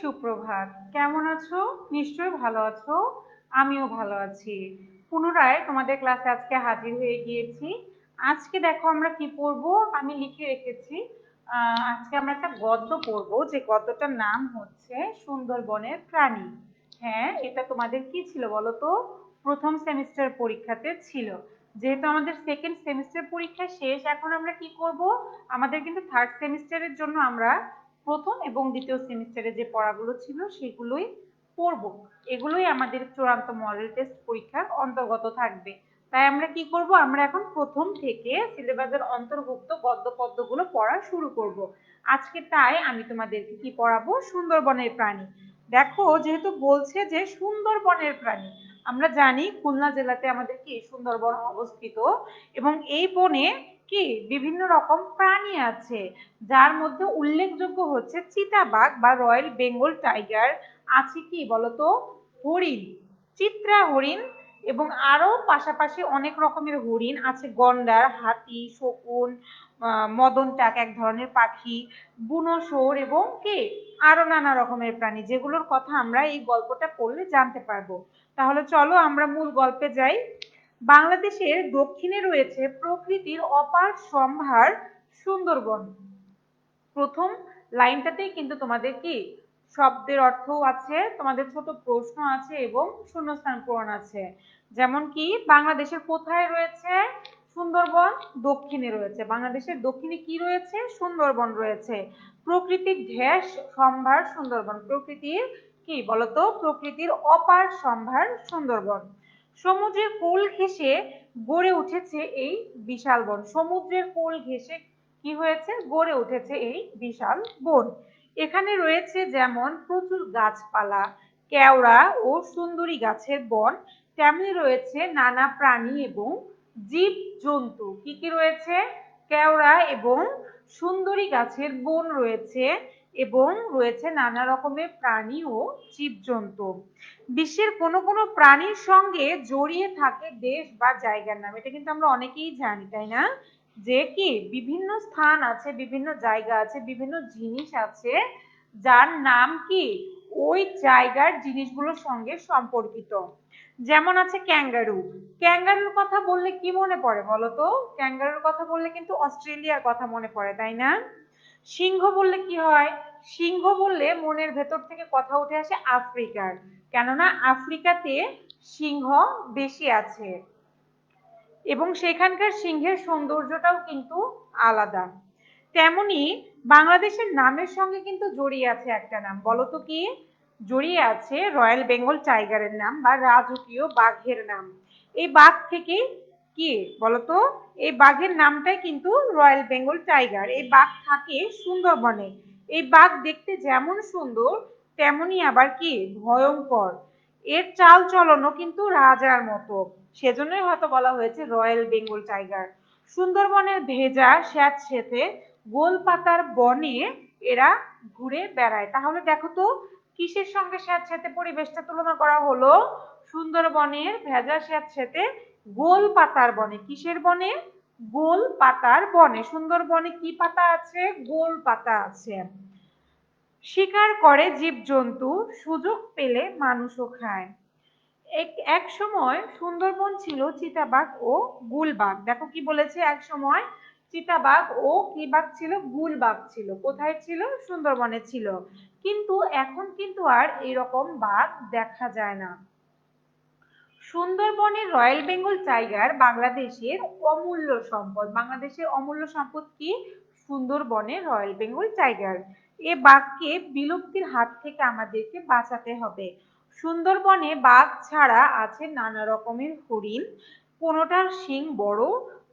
সুপ্রভাত। কেমন আছো? নিশ্চয়ই ভালো আছো। আমিও ভালো আছি। পুনরায় তোমাদের ক্লাসে আজকে হাজির হয়ে গিয়েছি। আজকে দেখো আমরা কি পড়ব? আমি লিখে রেখেছি। আজকে আমরা একটা গদ্য পড়ব। যে গদ্যটার নাম হচ্ছে সুন্দরবনের প্রাণী। হ্যাঁ এটা তোমাদের কি ছিল বলো তো? প্রথম সেমিস্টার পরীক্ষাতে ছিল। যেহেতু আমাদের সেকেন্ড সেমিস্টার পরীক্ষা শেষ, এখন আমরা কি করব? আমাদের কিন্তু থার্ড সেমিস্টারের জন্য আমরা প্রথম এবং দ্বিতীয় সেমিস্টারে যে পড়াগুলো ছিল সেগুলোই পড়ব। এগুলোই আমাদের চূড়ান্ত মডেল টেস্ট পরীক্ষার অন্তর্গত থাকবে। তাই আমরা কি করব? আমরা এখন প্রথম থেকে সিলেবাসের অন্তর্ভুক্ত গদ্য পদ্যগুলো পড়া শুরু করব। আজকে তাই আমি তোমাদেরকে কি পড়াবো? সুন্দরবনের প্রাণী। দেখো, যেহেতু বলছে যে সুন্দরবনের প্রাণী, আমরা জানি খুলনা জেলাতে আমাদের কি সুন্দরবন অবস্থিত এবং এই বনে কি? বিভিন্ন রকম প্রাণী আছে, যার মধ্যে উল্লেখযোগ্য হচ্ছে চিতাবাঘ বা রয়্যাল বেঙ্গল টাইগার। আছে কি বলতো? হরিণ, চিত্রা হরিণ এবং আরও পাশাপাশি অনেক রকমের হরিণ আছে। গন্ডার, হাতি, শকুন মদন টাক এক ধরনের পাখি, বুনো শুয়োর এবং কে? আরও নানা রকমের প্রাণী, যেগুলোর কথা আমরা এই গল্পটা পড়লে জানতে পারব। তাহলে চলো আমরা মূল গল্পে যাই। বাংলাদেশের দক্ষিণে রয়েছে প্রকৃতির অপার সম্ভার সুন্দরবন। প্রথম লাইনটাতেই কিন্তু তোমাদের কি শব্দের অর্থও আছে, তোমাদের ছোট প্রশ্ন আছে এবং শূন্যস্থান পূরণ আছে। যেমন কি, বাংলাদেশের কোথায় রয়েছে সুন্দরবন? দক্ষিণে রয়েছে। বাংলাদেশের দক্ষিণে কি রয়েছে? সুন্দরবন রয়েছে। প্রকৃতির ঢেস সম্ভার সুন্দরবন। প্রকৃতির কি বলতো? প্রকৃতির অপার সম্ভার সুন্দরবন। সমুদ্রের কোল ঘেঁষে গড়ে উঠেছে এই বিশাল বন। সমুদ্রের কোল ঘেঁষে কি হয়েছে? গড়ে উঠেছে এই বিশাল বন। এখানে রয়েছে যেমন প্রচুর গাছপালা, কেওড়া ও সুন্দরী গাছের বন, তেমনি রয়েছে নানা প্রাণী এবং জীব জন্তু কি কি রয়েছে? কেওড়া এবং সুন্দরী গাছের বন রয়েছে। এবং রয়েছে নানা রকমের প্রাণী ও জীবজন্তু। বিশ্বের কোনো কোনো প্রাণীর সঙ্গে জড়িয়ে থাকে দেশ বা জায়গার নাম। এটা কিন্তু আমরা অনেকেই জানি, তাই না? যে কি বিভিন্ন স্থান আছে, বিভিন্ন জায়গা আছে, বিভিন্ন জিনিস আছে, যার নাম কি? ওই জায়গার জিনিসগুলোর সঙ্গে সম্পর্কিত। যেমন আছে ক্যাঙ্গারু। ক্যাঙ্গারুর কথা বললে কি মনে পড়ে বলো তো? ক্যাঙ্গারুর কথা বললে কিন্তু অস্ট্রেলিয়ার কথা মনে পড়ে, তাই না? সিংহ বললে কি হয়? সিংহ বললে মনের ভেতর থেকে কথা উঠে আসে আফ্রিকার। কেননা আফ্রিকাতে সিংহ বেশি আছে। এবং সেখানকার সিংহের সৌন্দর্যটাও কিন্তু আলাদা। তেমনি বাংলাদেশের নামের সঙ্গে কিন্তু জড়িয়ে আছে একটা নাম। বলতো কি? জড়িয়ে আছে রয়্যাল বেঙ্গল টাইগারের নাম বা রাজকীয় বাঘের নাম। এই বাঘ থেকে কি বলতো? এই বাঘের নামটাই কিন্তু রয়্যাল বেঙ্গল টাইগার। এই বাঘ থাকে সুন্দরবনে। এই বাঘ দেখতে যেমন সুন্দর তেমনি আবার কি ভয়ঙ্কর। এর চাল চলনও কিন্তু রাজার মতো। সেজন্যই হয়তো বলা হয়েছে রয়্যাল বেঙ্গল টাইগার। সুন্দরবনের ভেজা স্যাঁতসেঁতে গোল পাতার বনে এরা ঘুরে বেড়ায়। তাহলে দেখো তো, কিসের সঙ্গে স্যাঁত স্যাঁতসেঁতে পরিবেশটা তুলনা করা হলো? সুন্দরবনের ভেজা স্যাঁত স্যাঁতসেঁতে গোল পাতার বনে, কিসের বনে? গোল পাতার বনে। সুন্দরবনে কি পাতা আছে? গোল পাতা আছে। শিকার করে জীবজন্তু, সুযোগ পেলে মানুষও খায়। এক এক সময় সুন্দরবন ছিল চিতাবাঘ ও গুলবাঘ। দেখো কি বলেছে? এক সময় চিতাবাঘ ও কি বাঘ ছিল? গুলবাঘ ছিল। কোথায় ছিল? সুন্দরবনে ছিল। কিন্তু এখন কিন্তু আর এরকম বাঘ দেখা যায় না। সুন্দরবনের রয়্যাল বেঙ্গল টাইগার বাংলাদেশের অমূল্য সম্পদ। বাংলাদেশের অমূল্য সম্পদ কি? সুন্দরবনের রয়্যাল বেঙ্গল টাইগার। এ বাঘকে বিলুপ্তির হাত থেকে আমাদেরকে বাঁচাতে হবে। সুন্দরবনে বাঘ ছাড়া আছে নানা রকমের হরিণ। কোনোটার শিং বড়,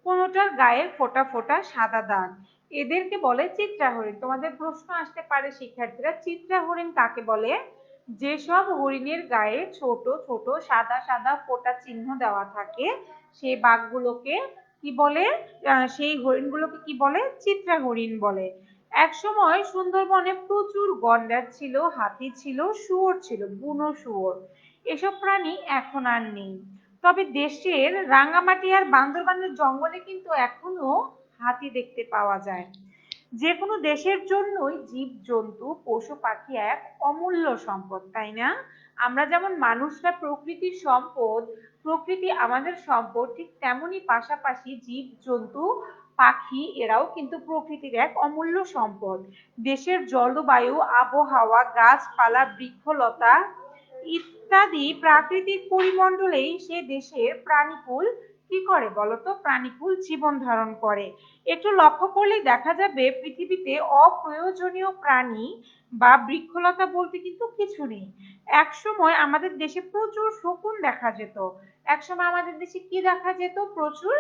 কোনোটার গায়ের ফোঁটা ফোঁটা সাদা দাগ। এদেরকে বলে চিত্রা হরিণ তোমাদের প্রশ্ন আসতে পারে, শিক্ষার্থীরা। চিত্রা হরিণ কাকে বলে? যেসব হরিণের গায়ে ছোট ছোট, সাদা সাদা ফোঁটা চিহ্ন দেওয়া থাকে সেই বাঘগুলোকে কি বলে? সেই হরিণগুলোকে কি বলে? চিত্রা হরিণ বলে। এক সময় সুন্দরবনে প্রচুর গন্ডার ছিল, হাতি ছিল, শুয়োর ছিল, বুনো শুয়োর। এসব প্রাণী এখন আর নেই। তবে দেশের রাঙামাটি আর বান্দরবানের জঙ্গলে কিন্তু এখনও হাতি দেখতে পাওয়া যায়। যে কোনো দেশের জন্যই জীব, জন্তু, পশু, পাখি এক অমূল্য সম্পদ, তাই না? আমরা যেমন মানুষরা প্রকৃতির সম্পদ, প্রকৃতি আমাদের সম্পদ, ঠিক তেমনই পাশাপাশি জীব, জন্তু, পাখি এরাও কিন্তু প্রকৃতির এক অমূল্য সম্পদ। দেশের জলবায়ু, আবহাওয়া, গাছপালা, বৃক্ষলতা ইত্যাদি প্রাকৃতিক পরিমণ্ডলেই সে দেশের প্রাণীকুল কি করে বলতো? প্রাণীকুল জীবন ধারণ করে। একটু লক্ষ্য করলেই দেখা যাবে পৃথিবীতে অপ্রয়োজনীয় প্রাণী বা বৃক্ষলতা বলতে কিন্তু কিছু নেই। এক সময় আমাদের দেশে প্রচুর শকুন দেখা যেত। এক সময় আমাদের দেশে কি দেখা যেত? প্রচুর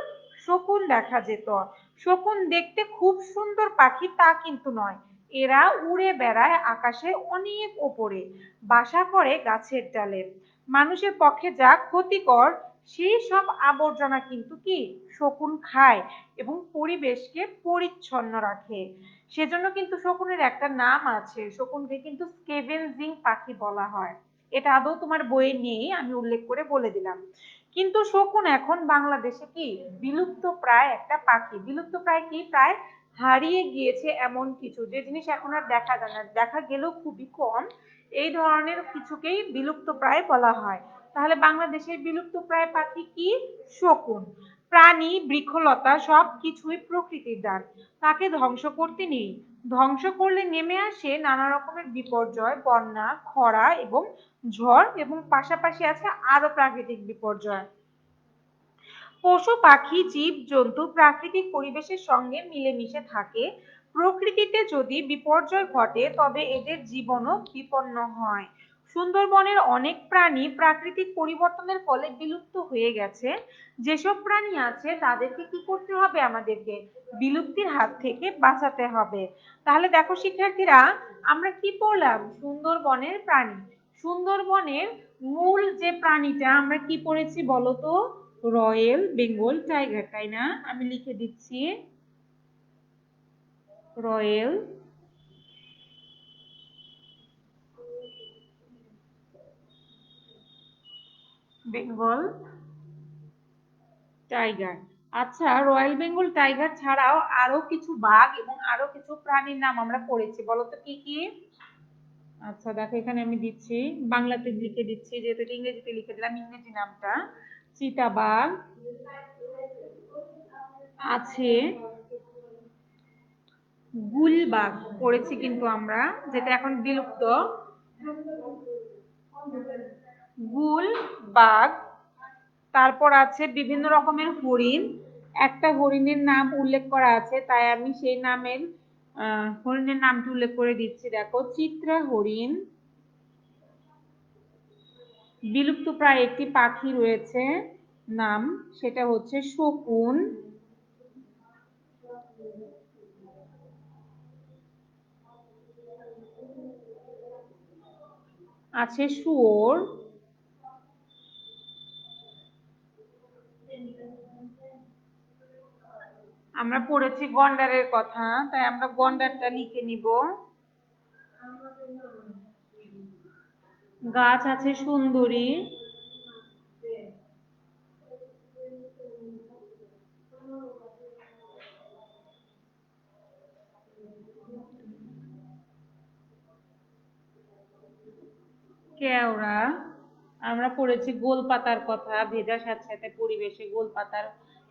শকুন দেখা যেত। শকুন দেখতে খুব সুন্দর পাখি তা কিন্তু নয়। এরা উড়ে বেড়ায় আকাশে অনেক ওপরে, বাসা করে গাছের ডালে। মানুষের পক্ষে যা ক্ষতিকর সেই সব আবর্জনা কিন্তু কি? শকুন খায় এবং পরিবেশকে পরিচ্ছন্ন রাখে। সেজন্য কিন্তু শকুনের একটা নাম আছে, শকুনকে কিন্তু স্কেভেনজিং পাখি বলা হয়। এটা আদৌ তোমার বইয়ে নেই, আমি উল্লেখ করে বলে দিলাম। কিন্তু শকুন এখন বাংলাদেশে কি? বিলুপ্ত প্রায় একটা পাখি। বিলুপ্ত প্রায় কি? প্রায় হারিয়ে গিয়েছে এমন কিছু। যে জিনিস এখন আর দেখা যায় না। দেখা গেলেও খুবই কম। এই ধরনের কিছুকেই বিলুপ্ত প্রায় বলা হয়। তাহলে বাংলাদেশের বিলুপ্ত প্রায় পাখি কি? শকুন। প্রাণী, বৃক্ষলতা সব কিছুই প্রকৃতির দান তাকে ধ্বংস করতে নেই। ধ্বংস করলে নেমে আসে নানা রকমের বিপর্যয়, বন্যা, খরা এবং ঝড় এবং পাশাপাশি আছে আরও প্রাকৃতিক বিপর্যয়। পশু, পাখি, জীব, জন্তু প্রাকৃতিক পরিবেশের সঙ্গে মিলেমিশে থাকে। প্রকৃতিতে যদি বিপর্যয় ঘটে, তবে এদের জীবনও বিপন্ন হয়। সুন্দরবনের অনেক প্রাণী প্রাকৃতিক পরিবর্তনের ফলে বিলুপ্ত হয়ে গেছে। যেসব প্রাণী আছে, তাদেরকে কি করতে হবে? আমাদেরকে বিলুপ্তির হাত থেকে বাঁচাতে হবে। তাহলে দেখো শিক্ষার্থীরা, আমরা কি পড়লাম? সুন্দরবনের প্রাণী। সুন্দরবনের মূল যে প্রাণীটা, আমরা কি পড়েছি বলতো রয়েল বেঙ্গল টাইগার, তাই না? আমি লিখে দিচ্ছি। Royal Bengal tiger. আচ্ছা রয়্যাল বেঙ্গল টাইগার ছাড়াও আরও কিছু বাঘ এবং আরও কিছু প্রাণীর নাম আমরা পড়েছি। বলতো কি কি? আচ্ছা দেখো এখানে আমি দিচ্ছি। বাংলাতে লিখে দিচ্ছি, যেহেতু ইংরেজিতে লিখে দিলাম, ইংরেজি নামটা। চিতাবাঘ আছে। গুলবাগ পড়েছি কিন্তু আমরা, যেটা এখন বিলুপ্ত। গুল, বাঘ, তারপর আছে বিভিন্ন রকমের হরিণ। একটা হরিণের নাম উল্লেখ করা আছে, তাই আমি সেই নামের হরিণের নামটি উল্লেখ করে দিচ্ছি। দেখো, চিত্রা হরিণ। বিলুপ্ত প্রায় একটি পাখি রয়েছে, নাম সেটা হচ্ছে শকুন। আছে শুয়োর। আমরা পড়েছি গন্ডারের কথা, তাই আমরা গন্ডারটা লিখে নিব। গাছ আছে সুন্দরী। কেওড়া, আমরা পড়েছি গোল পাতার কথা, ভেজা সাথে সাথে পরিবেশে গোল পাতার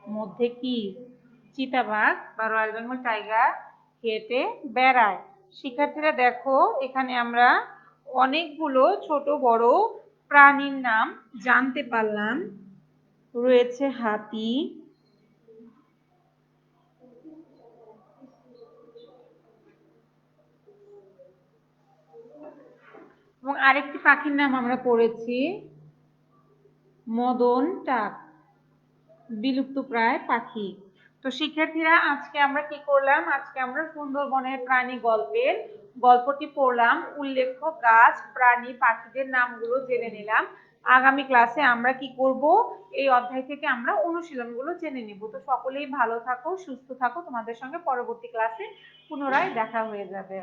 মধ্যে কি? চিতাবাঘ বা রয়্যাল বেঙ্গল টাইগার হেঁটে বেড়ায়। শিক্ষার্থীরা দেখো, এখানে আমরা অনেকগুলো ছোট বড় প্রাণীর নাম জানতে পারলাম। রয়েছে হাতি, এবং আরেকটি পাখির নাম আমরা পড়েছি মদন টাক বিলুপ্ত প্রায় পাখি। তো শিক্ষার্থীরা, আজকে আমরা কি করলাম? আজকে আমরা সুন্দরবনের প্রাণী গল্পের গল্পটি পড়লাম। উল্লেখ্য গাছ, প্রাণী, পাখিদের নামগুলো জেনে নিলাম। আগামী ক্লাসে আমরা কি করব? এই অধ্যায় থেকে আমরা অনুশীলনগুলো জেনে নিব। তো সকলেই ভালো থাকো, সুস্থ থাকো। তোমাদের সঙ্গে পরবর্তী ক্লাসে পুনরায় দেখা হয়ে যাবে।